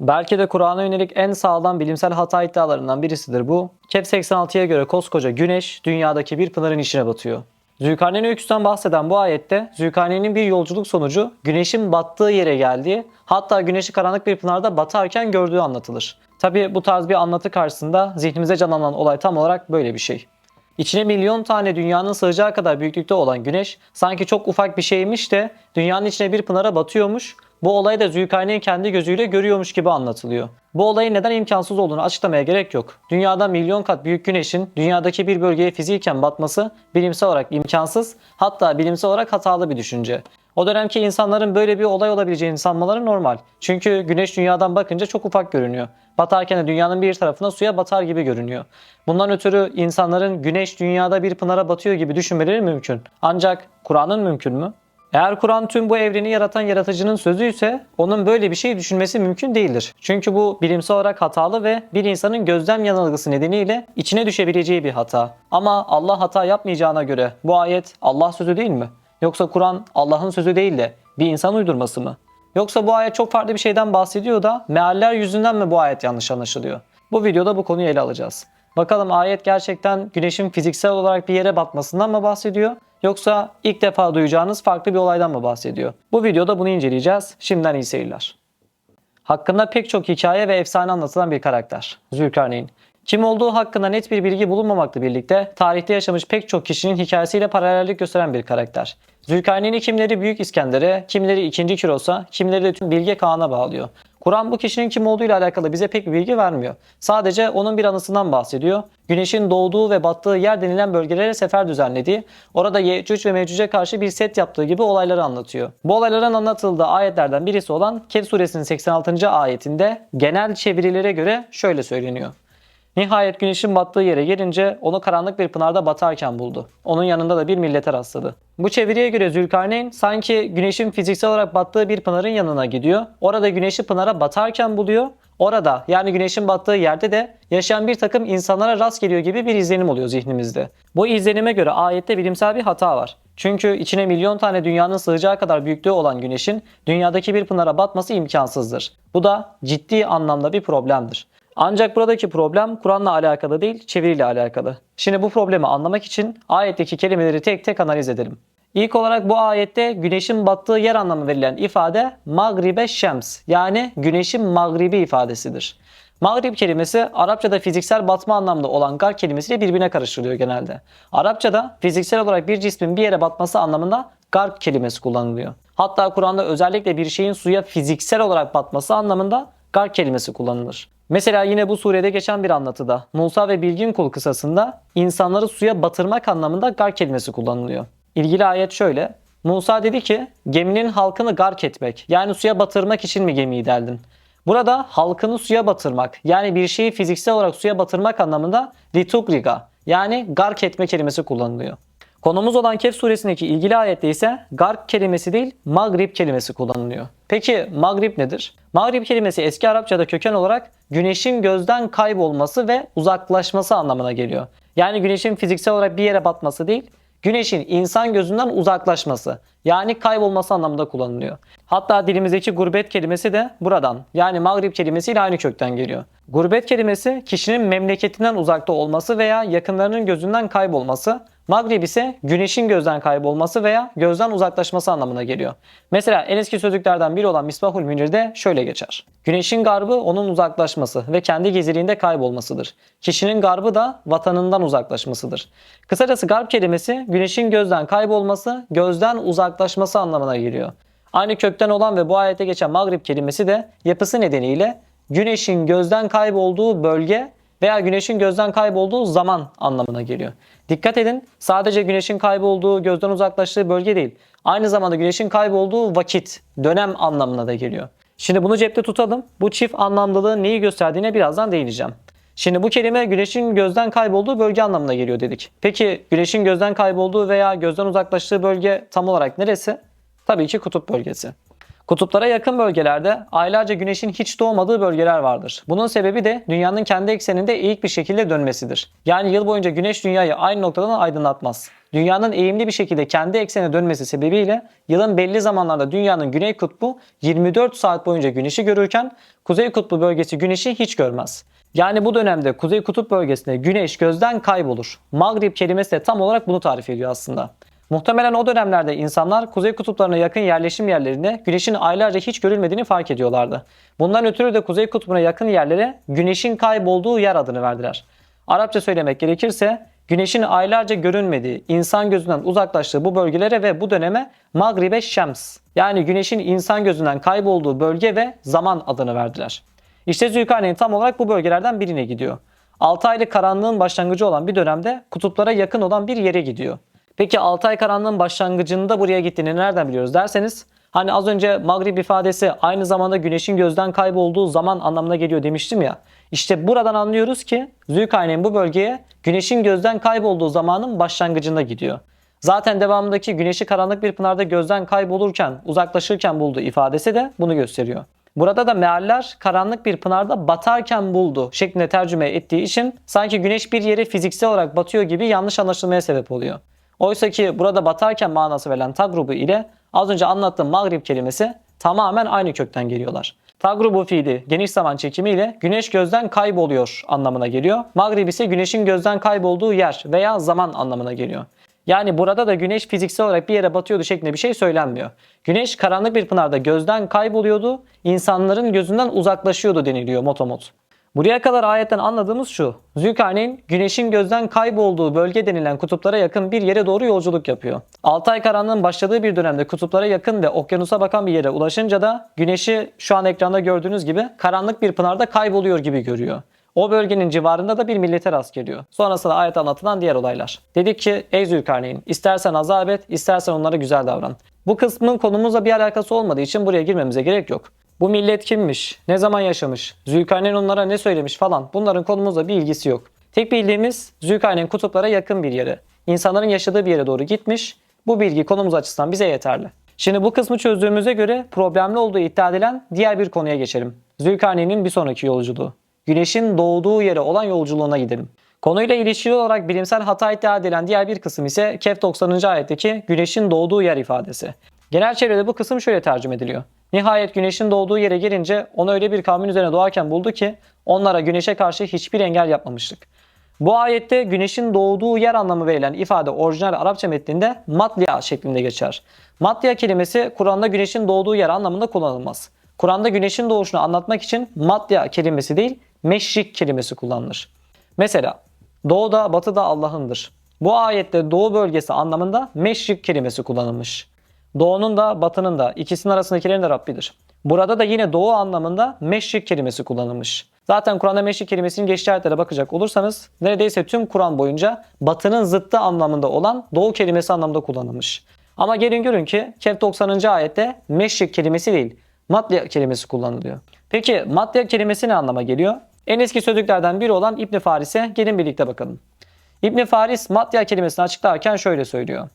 Belki de Kur'an'a yönelik en sağlam bilimsel hata iddialarından birisidir bu. Kehf 86'ya göre koskoca güneş dünyadaki bir pınarın içine batıyor. Zülkarneyn öyküsünden bahseden bu ayette Zülkarneyn'in bir yolculuk sonucu güneşin battığı yere geldiği hatta güneşi karanlık bir pınarda batarken gördüğü anlatılır. Tabi bu tarz bir anlatı karşısında zihnimize canlanan olay tam olarak böyle bir şey. İçine milyon tane dünyanın sığacağı kadar büyüklükte olan güneş sanki çok ufak bir şeymiş de dünyanın içine bir pınara batıyormuş. Bu olayı da Zülkarneyn kendi gözüyle görüyormuş gibi anlatılıyor. Bu olayın neden imkansız olduğunu açıklamaya gerek yok. Dünyada milyon kat büyük güneşin dünyadaki bir bölgeye fiziken batması bilimsel olarak imkansız hatta bilimsel olarak hatalı bir düşünce. O dönemki insanların böyle bir olay olabileceğini sanmaları normal. Çünkü güneş dünyadan bakınca çok ufak görünüyor. Batarken de dünyanın bir tarafına suya batar gibi görünüyor. Bundan ötürü insanların güneş dünyada bir pınara batıyor gibi düşünmeleri mümkün. Ancak Kur'an'ın mümkün mü? Eğer Kur'an tüm bu evreni yaratan yaratıcının sözü ise onun böyle bir şey düşünmesi mümkün değildir. Çünkü bu bilimsel olarak hatalı ve bir insanın gözlem yanılgısı nedeniyle içine düşebileceği bir hata. Ama Allah hata yapmayacağına göre bu ayet Allah sözü değil mi? Yoksa Kur'an Allah'ın sözü değil de bir insan uydurması mı? Yoksa bu ayet çok farklı bir şeyden bahsediyor da mealler yüzünden mi bu ayet yanlış anlaşılıyor? Bu videoda bu konuyu ele alacağız. Bakalım ayet gerçekten güneşin fiziksel olarak bir yere batmasından mı bahsediyor? Yoksa ilk defa duyacağınız farklı bir olaydan mı bahsediyor? Bu videoda bunu inceleyeceğiz. Şimdiden iyi seyirler. Hakkında pek çok hikaye ve efsane anlatılan bir karakter. Zülkarneyn. Kim olduğu hakkında net bir bilgi bulunmamakla birlikte tarihte yaşamış pek çok kişinin hikayesiyle paralellik gösteren bir karakter. Zülkarneyn'i kimleri Büyük İskender'e, kimleri 2. Kiros'a, kimleri de tüm Bilge Kağan'a bağlıyor. Kur'an bu kişinin kim olduğuyla alakalı bize pek bir bilgi vermiyor. Sadece onun bir anısından bahsediyor. Güneşin doğduğu ve battığı yer denilen bölgelere sefer düzenlediği, orada Yecüc ve Mecüc'e karşı bir set yaptığı gibi olayları anlatıyor. Bu olayların anlatıldığı ayetlerden birisi olan Kehf suresinin 86. ayetinde genel çevirilere göre şöyle söyleniyor. Nihayet güneşin battığı yere gelince onu karanlık bir pınarda batarken buldu. Onun yanında da bir millete rastladı. Bu çeviriye göre Zülkarneyn sanki güneşin fiziksel olarak battığı bir pınarın yanına gidiyor. Orada güneşi pınara batarken buluyor. Orada yani güneşin battığı yerde de yaşayan bir takım insanlara rast geliyor gibi bir izlenim oluyor zihnimizde. Bu izlenime göre ayette bilimsel bir hata var. Çünkü içine milyon tane dünyanın sığacağı kadar büyüklüğü olan güneşin dünyadaki bir pınara batması imkansızdır. Bu da ciddi anlamda bir problemdir. Ancak buradaki problem Kur'an'la alakalı değil, çeviriyle alakalı. Şimdi bu problemi anlamak için ayetteki kelimeleri tek tek analiz edelim. İlk olarak bu ayette güneşin battığı yer anlamı verilen ifade magribe şems yani güneşin magribi ifadesidir. Mağrib kelimesi Arapçada fiziksel batma anlamda olan gar kelimesiyle birbirine karıştırılıyor genelde. Arapçada fiziksel olarak bir cismin bir yere batması anlamında gar kelimesi kullanılıyor. Hatta Kur'an'da özellikle bir şeyin suya fiziksel olarak batması anlamında gar kelimesi kullanılır. Mesela yine bu surede geçen bir anlatıda Musa ve Bilgin kul kısasında insanları suya batırmak anlamında gar kelimesi kullanılıyor. İlgili ayet şöyle. Musa dedi ki geminin halkını gark etmek yani suya batırmak için mi gemiyi deldin? Burada halkını suya batırmak yani bir şeyi fiziksel olarak suya batırmak anlamında litugriga yani gark etme kelimesi kullanılıyor. Konumuz olan Kehf suresindeki ilgili ayette ise gark kelimesi değil magrib kelimesi kullanılıyor. Peki magrib nedir? Magrib kelimesi eski Arapçada köken olarak güneşin gözden kaybolması ve uzaklaşması anlamına geliyor. Yani güneşin fiziksel olarak bir yere batması değil, güneşin insan gözünden uzaklaşması yani kaybolması anlamında kullanılıyor. Hatta dilimizdeki gurbet kelimesi de buradan yani Magrib kelimesiyle aynı kökten geliyor. Gurbet kelimesi kişinin memleketinden uzakta olması veya yakınlarının gözünden kaybolması. Magrib ise güneşin gözden kaybolması veya gözden uzaklaşması anlamına geliyor. Mesela en eski sözlüklerden biri olan Misbahul Münir'de şöyle geçer. Güneşin garbı onun uzaklaşması ve kendi gizliliğinde kaybolmasıdır. Kişinin garbı da vatanından uzaklaşmasıdır. Kısacası garp kelimesi güneşin gözden kaybolması, gözden uzaklaşması anlamına geliyor. Aynı kökten olan ve bu ayette geçen Magrib kelimesi de yapısı nedeniyle güneşin gözden kaybolduğu bölge veya güneşin gözden kaybolduğu zaman anlamına geliyor. Dikkat edin sadece güneşin kaybolduğu, gözden uzaklaştığı bölge değil. Aynı zamanda güneşin kaybolduğu vakit, dönem anlamına da geliyor. Şimdi bunu cepte tutalım. Bu çift anlamlılığın neyi gösterdiğine birazdan değineceğim. Şimdi bu kelime güneşin gözden kaybolduğu bölge anlamına geliyor dedik. Peki güneşin gözden kaybolduğu veya gözden uzaklaştığı bölge tam olarak neresi? Tabii ki kutup bölgesi. Kutuplara yakın bölgelerde aylarca güneşin hiç doğmadığı bölgeler vardır. Bunun sebebi de dünyanın kendi ekseninde eğik bir şekilde dönmesidir. Yani yıl boyunca güneş dünyayı aynı noktadan aydınlatmaz. Dünyanın eğimli bir şekilde kendi eksenine dönmesi sebebiyle yılın belli zamanlarda dünyanın güney kutbu 24 saat boyunca güneşi görürken kuzey kutbu bölgesi güneşi hiç görmez. Yani bu dönemde kuzey kutup bölgesinde güneş gözden kaybolur. Maghrib kelimesi de tam olarak bunu tarif ediyor aslında. Muhtemelen o dönemlerde insanlar kuzey kutuplarına yakın yerleşim yerlerinde güneşin aylarca hiç görülmediğini fark ediyorlardı. Bundan ötürü de kuzey kutbuna yakın yerlere güneşin kaybolduğu yer adını verdiler. Arapça söylemek gerekirse güneşin aylarca görünmediği, insan gözünden uzaklaştığı bu bölgelere ve bu döneme Magribe Şems yani güneşin insan gözünden kaybolduğu bölge ve zaman adını verdiler. İşte Zülkarneyn tam olarak bu bölgelerden birine gidiyor. 6 aylık karanlığın başlangıcı olan bir dönemde kutuplara yakın olan bir yere gidiyor. Peki 6 ay karanlığın başlangıcında buraya gittiğini nereden biliyoruz derseniz hani az önce Magrib ifadesi aynı zamanda güneşin gözden kaybolduğu zaman anlamına geliyor demiştim ya. İşte buradan anlıyoruz ki Zülkarneyn bu bölgeye güneşin gözden kaybolduğu zamanın başlangıcında gidiyor. Zaten devamındaki güneşi karanlık bir pınarda gözden kaybolurken, uzaklaşırken bulduğu ifadesi de bunu gösteriyor. Burada da mealler karanlık bir pınarda batarken buldu şeklinde tercüme ettiği için sanki güneş bir yere fiziksel olarak batıyor gibi yanlış anlaşılmaya sebep oluyor. Oysa ki burada batarken manası verilen tagrubu ile az önce anlattığım magrib kelimesi tamamen aynı kökten geliyorlar. Tagrubu fiili geniş zaman çekimiyle güneş gözden kayboluyor anlamına geliyor. Magrib ise güneşin gözden kaybolduğu yer veya zaman anlamına geliyor. Yani burada da güneş fiziksel olarak bir yere batıyordu şeklinde bir şey söylenmiyor. Güneş karanlık bir pınarda gözden kayboluyordu, insanların gözünden uzaklaşıyordu deniliyor motomot. Buraya kadar ayetten anladığımız şu. Zülkarneyn güneşin gözden kaybolduğu bölge denilen kutuplara yakın bir yere doğru yolculuk yapıyor. 6 ay karanlığın başladığı bir dönemde kutuplara yakın ve okyanusa bakan bir yere ulaşınca da güneşi şu an ekranda gördüğünüz gibi karanlık bir pınarda kayboluyor gibi görüyor. O bölgenin civarında da bir millete rast geliyor. Sonrasında ayet anlatılan diğer olaylar. Dedik ki ey Zülkarneyn istersen azap et istersen onlara güzel davran. Bu kısmın konumuzla bir alakası olmadığı için buraya girmemize gerek yok. Bu millet kimmiş? Ne zaman yaşamış? Zülkarneyn onlara ne söylemiş falan. Bunların konumuzla bir ilgisi yok. Tek bildiğimiz Zülkarneyn kutuplara yakın bir yere. insanların yaşadığı bir yere doğru gitmiş. Bu bilgi konumuz açısından bize yeterli. Şimdi bu kısmı çözdüğümüze göre problemli olduğu iddia edilen diğer bir konuya geçelim. Zülkarneyn'in bir sonraki yolculuğu. Güneşin doğduğu yere olan yolculuğuna gidelim. Konuyla ilişkili olarak bilimsel hata iddia edilen diğer bir kısım ise Kehf 90. ayetteki güneşin doğduğu yer ifadesi. Genel çevrede bu kısım şöyle tercüme ediliyor. Nihayet güneşin doğduğu yere gelince onu öyle bir kavmin üzerine doğarken buldu ki onlara güneşe karşı hiçbir engel yapmamıştık. Bu ayette güneşin doğduğu yer anlamı verilen ifade orijinal Arapça metninde matlia şeklinde geçer. Matlia kelimesi Kur'an'da güneşin doğduğu yer anlamında kullanılmaz. Kur'an'da güneşin doğuşunu anlatmak için matlia kelimesi değil meşrik kelimesi kullanılır. Mesela doğuda batıda Allah'ındır. Bu ayette doğu bölgesi anlamında meşrik kelimesi kullanılmış. Doğunun da batının da ikisinin arasındakilerin de Rabbidir. Burada da yine doğu anlamında meşrik kelimesi kullanılmış. Zaten Kur'an'da meşrik kelimesinin geçtiği ayetlere bakacak olursanız neredeyse tüm Kur'an boyunca batının zıttı anlamında olan doğu kelimesi anlamında kullanılmış. Ama gelin görün ki Kehf 90. ayette meşrik kelimesi değil matliya kelimesi kullanılıyor. Peki matliya kelimesi ne anlama geliyor? En eski sözlüklerden biri olan İbn Faris'e gelin birlikte bakalım. İbn Faris matliya kelimesini açıklarken şöyle söylüyor.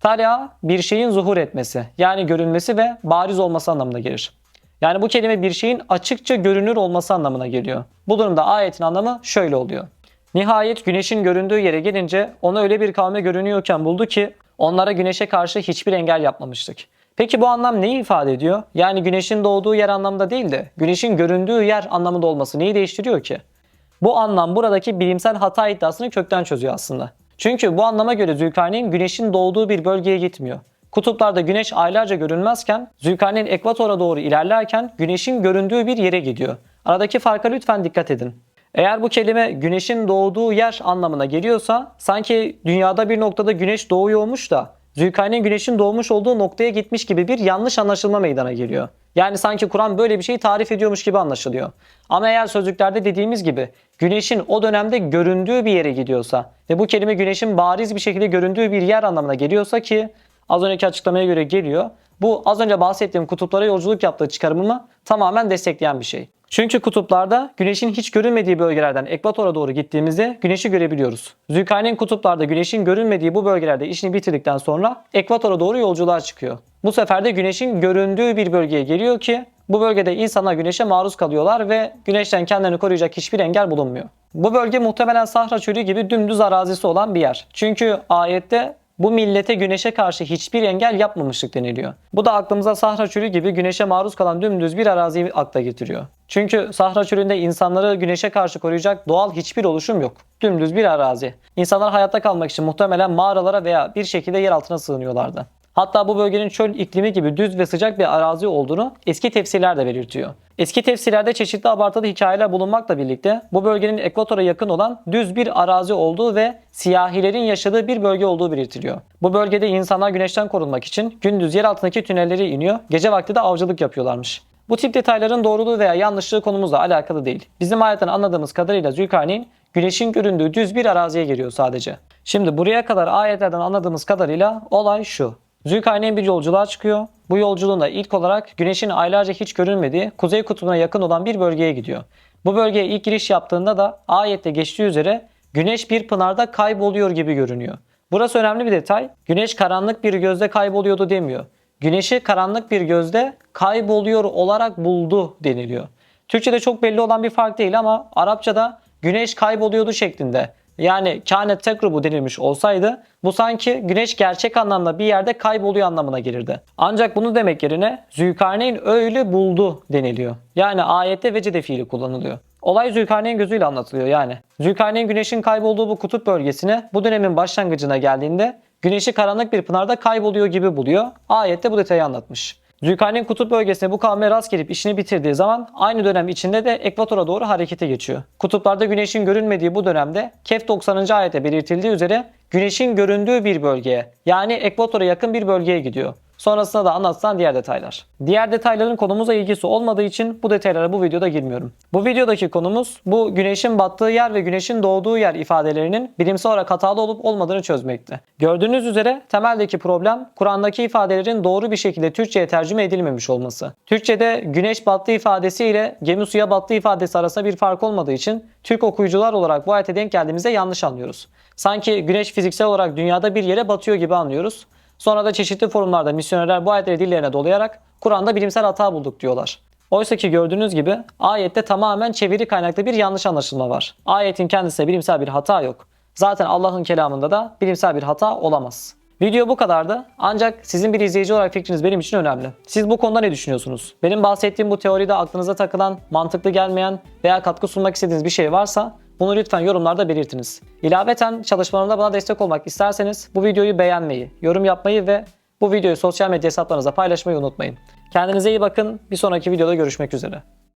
Talya bir şeyin zuhur etmesi yani görünmesi ve bariz olması anlamına gelir. Yani bu kelime bir şeyin açıkça görünür olması anlamına geliyor. Bu durumda ayetin anlamı şöyle oluyor. Nihayet güneşin göründüğü yere gelince onu öyle bir kavme görünüyorken buldu ki onlara güneşe karşı hiçbir engel yapmamıştık. Peki bu anlam neyi ifade ediyor? Yani güneşin doğduğu yer anlamda değil de güneşin göründüğü yer anlamında olması neyi değiştiriyor ki? Bu anlam buradaki bilimsel hata iddiasını kökten çözüyor aslında. Çünkü bu anlama göre Zülkarneyn güneşin doğduğu bir bölgeye gitmiyor. Kutuplarda güneş aylarca görünmezken Zülkarneyn ekvatora doğru ilerlerken güneşin göründüğü bir yere gidiyor. Aradaki farka lütfen dikkat edin. Eğer bu kelime güneşin doğduğu yer anlamına geliyorsa sanki dünyada bir noktada güneş doğuyormuş da Zülkarneyn güneşin doğmuş olduğu noktaya gitmiş gibi bir yanlış anlaşılma meydana geliyor. Yani sanki Kur'an böyle bir şeyi tarif ediyormuş gibi anlaşılıyor. Ama eğer sözlüklerde dediğimiz gibi güneşin o dönemde göründüğü bir yere gidiyorsa ve bu kelime güneşin bariz bir şekilde göründüğü bir yer anlamına geliyorsa ki az önceki açıklamaya göre geliyor. Bu az önce bahsettiğim kutuplara yolculuk yaptığı çıkarımımı tamamen destekleyen bir şey. Çünkü kutuplarda güneşin hiç görünmediği bölgelerden ekvatora doğru gittiğimizde güneşi görebiliyoruz. Zülkarneyn kutuplarda güneşin görünmediği bu bölgelerde işini bitirdikten sonra ekvatora doğru yolculuğa çıkıyor. Bu sefer de güneşin göründüğü bir bölgeye geliyor ki bu bölgede insanlar güneşe maruz kalıyorlar ve güneşten kendilerini koruyacak hiçbir engel bulunmuyor. Bu bölge muhtemelen Sahra çölü gibi dümdüz arazisi olan bir yer. Çünkü ayette bu millete güneşe karşı hiçbir engel yapmamışlık deniliyor. Bu da aklımıza Sahra Çölü gibi güneşe maruz kalan dümdüz bir araziyi akla getiriyor. Çünkü Sahra Çölü'nde insanları güneşe karşı koruyacak doğal hiçbir oluşum yok. Dümdüz bir arazi. İnsanlar hayatta kalmak için muhtemelen mağaralara veya bir şekilde yer altına sığınıyorlardı. Hatta bu bölgenin çöl iklimi gibi düz ve sıcak bir arazi olduğunu eski tefsirler de belirtiyor. Eski tefsirlerde çeşitli abartılı hikayeler bulunmakla birlikte bu bölgenin ekvatora yakın olan düz bir arazi olduğu ve siyahilerin yaşadığı bir bölge olduğu belirtiliyor. Bu bölgede insanlar güneşten korunmak için gündüz yer altındaki tünellere iniyor, gece vakti de avcılık yapıyorlarmış. Bu tip detayların doğruluğu veya yanlışlığı konumuzla alakalı değil. Bizim ayetten anladığımız kadarıyla Zülkarneyn güneşin göründüğü düz bir araziye geliyor sadece. Şimdi buraya kadar ayetlerden anladığımız kadarıyla olay şu. Zülkarneyn bir yolculuğa çıkıyor. Bu yolculuğunda ilk olarak güneşin aylarca hiç görünmediği kuzey kutbuna yakın olan bir bölgeye gidiyor. Bu bölgeye ilk giriş yaptığında da ayette geçtiği üzere güneş bir pınarda kayboluyor gibi görünüyor. Burası önemli bir detay. Güneş karanlık bir gözde kayboluyordu demiyor. Güneşi karanlık bir gözde kayboluyor olarak buldu deniliyor. Türkçe'de çok belli olan bir fark değil ama Arapçada güneş kayboluyordu şeklinde yani kânet tekrubu denilmiş olsaydı bu sanki güneş gerçek anlamda bir yerde kayboluyor anlamına gelirdi. Ancak bunu demek yerine Zülkarneyn öyle buldu deniliyor. Yani ayette vecede fiili kullanılıyor. Olay Zülkarneyn gözüyle anlatılıyor yani. Zülkarneyn güneşin kaybolduğu bu kutup bölgesine bu dönemin başlangıcına geldiğinde güneşi karanlık bir pınarda kayboluyor gibi buluyor. Ayette bu detayı anlatmış. Zülkarneyn kutup bölgesine bu kavme rast gelip işini bitirdiği zaman aynı dönem içinde de ekvatora doğru harekete geçiyor. Kutuplarda güneşin görünmediği bu dönemde Kehf 90. ayette belirtildiği üzere güneşin göründüğü bir bölgeye yani ekvatora yakın bir bölgeye gidiyor. Sonrasında da anlatılan diğer detaylar. Diğer detayların konumuza ilgisi olmadığı için bu detaylara bu videoda girmiyorum. Bu videodaki konumuz bu güneşin battığı yer ve güneşin doğduğu yer ifadelerinin bilimsel olarak hatalı olup olmadığını çözmekte. Gördüğünüz üzere temeldeki problem Kur'an'daki ifadelerin doğru bir şekilde Türkçe'ye tercüme edilmemiş olması. Türkçe'de güneş battı ifadesi ile gemi suya battı ifadesi arasında bir fark olmadığı için Türk okuyucular olarak bu ayete denk geldiğimizde yanlış anlıyoruz. Sanki güneş fiziksel olarak dünyada bir yere batıyor gibi anlıyoruz. Sonra da çeşitli forumlarda misyonerler bu ayetleri dillerine dolayarak Kur'an'da bilimsel hata bulduk diyorlar. Oysa ki gördüğünüz gibi ayette tamamen çeviri kaynaklı bir yanlış anlaşılma var. Ayetin kendisinde bilimsel bir hata yok. Zaten Allah'ın kelamında da bilimsel bir hata olamaz. Video bu kadardı. Ancak sizin bir izleyici olarak fikriniz benim için önemli. Siz bu konuda ne düşünüyorsunuz? Benim bahsettiğim bu teoride aklınıza takılan, mantıklı gelmeyen veya katkı sunmak istediğiniz bir şey varsa bunu lütfen yorumlarda belirtiniz. İlaveten çalışmalarımda bana destek olmak isterseniz bu videoyu beğenmeyi, yorum yapmayı ve bu videoyu sosyal medya hesaplarınızda paylaşmayı unutmayın. Kendinize iyi bakın. Bir sonraki videoda görüşmek üzere.